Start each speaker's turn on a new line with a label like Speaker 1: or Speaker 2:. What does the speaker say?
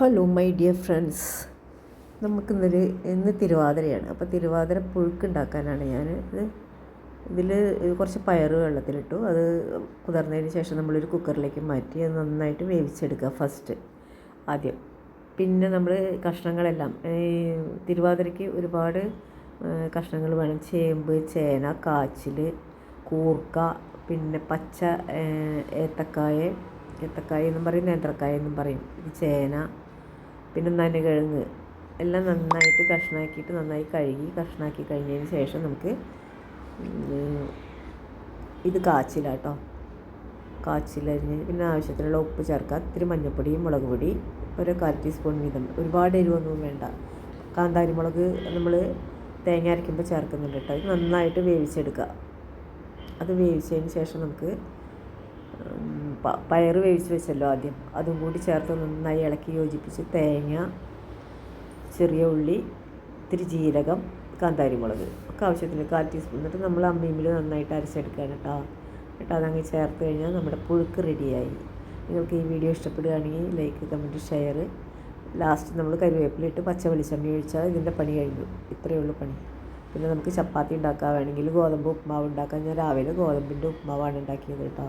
Speaker 1: Hello my dear friends നമുക്കിന്നൊരു ഇന്ന് തിരുവാതിരയാണ്. അപ്പോൾ തിരുവാതിര പുഴുക്ക് ഉണ്ടാക്കാനാണ് ഞാൻ ഇത് ഇതിൽ കുറച്ച് പയറ് വെള്ളത്തിലിട്ടു. അത് കുതിർന്നതിന് ശേഷം നമ്മളൊരു കുക്കറിലേക്ക് മാറ്റി അത് നന്നായിട്ട് വേവിച്ചെടുക്കുക ഫസ്റ്റ് ആദ്യം. പിന്നെ നമ്മൾ കഷ്ണങ്ങളെല്ലാം ഈ തിരുവാതിരയ്ക്ക് ഒരുപാട് കഷ്ണങ്ങൾ വേണം. ചേമ്പ് ചേന കാച്ചിൽ കൂർക്ക പിന്നെ പച്ച ഏത്തക്കായ ഏത്തക്കായ എന്നും പറയും നേന്ത്രക്കായ എന്നും പറയും. ചേന പിന്നെ നനകിഴങ്ങ് എല്ലാം നന്നായിട്ട് കഷ്ണാക്കിയിട്ട് നന്നായി കഴുകി കഷ്ണാക്കി കഴിഞ്ഞതിന് ശേഷം നമുക്ക് ഇത് കാച്ചിലാട്ടോ കാച്ചിലരിഞ്ഞ് പിന്നെ ആവശ്യത്തിനുള്ള ഉപ്പ് ചേർക്കുക. ഇത്തിരി മഞ്ഞൾപ്പൊടി മുളക് പൊടി ഒരു കാൽ ടീസ്പൂൺ വീതം. ഒരുപാട് എരിവൊന്നും വേണ്ട. കാന്താരി മുളക് നമ്മൾ തേങ്ങ അരയ്ക്കുമ്പോൾ ചേർക്കുന്നുണ്ട് കേട്ടോ ഇത് നന്നായിട്ട് വേവിച്ചെടുക്കുക. അത് വേവിച്ചതിന് ശേഷം നമുക്ക് പയർ വേവിച്ച് വെച്ചല്ലോ ആദ്യം. അതും കൂടി ചേർത്ത് നന്നായി ഇളക്കി യോജിപ്പിച്ച് തേങ്ങ ചെറിയ ഉള്ളി ഇത്തിരി ജീരകം കാന്താരി മുളക് ഒക്കെ ആവശ്യത്തിന് കാൽ ടീസ്പൂൺ എന്നിട്ട് നമ്മൾ അമ്മീമിൽ നന്നായിട്ട് അരച്ചെടുക്കുകയാണ് കേട്ടോ എന്നിട്ട് അതങ്ങ് ചേർത്ത് കഴിഞ്ഞാൽ നമ്മുടെ പുഴുക്ക് റെഡിയായി. നിങ്ങൾക്ക് ഈ വീഡിയോ ഇഷ്ടപ്പെടുകയാണെങ്കിൽ ലൈക്ക് കമന്റ് ഷെയർ ലാസ്റ്റ് നമ്മൾ കരുവേപ്പിലിട്ട് പച്ച വെളിച്ചെണ്ണ ഒഴിച്ചാൽ ഇതിന്റെ പണി കഴിഞ്ഞു. ഇത്രയേ ഉള്ളൂ പണി. പിന്നെ നമുക്ക് ചപ്പാത്തി ഉണ്ടാക്കാൻ വേണമെങ്കിൽ ഗോതമ്പ് ഉപ്മാവ് ഉണ്ടാക്കാൻ ഞാൻ രാവിലെ ഗോതമ്പിന്റെ ഉപ്മാവാണ് ഉണ്ടാക്കിയത് കേട്ടോ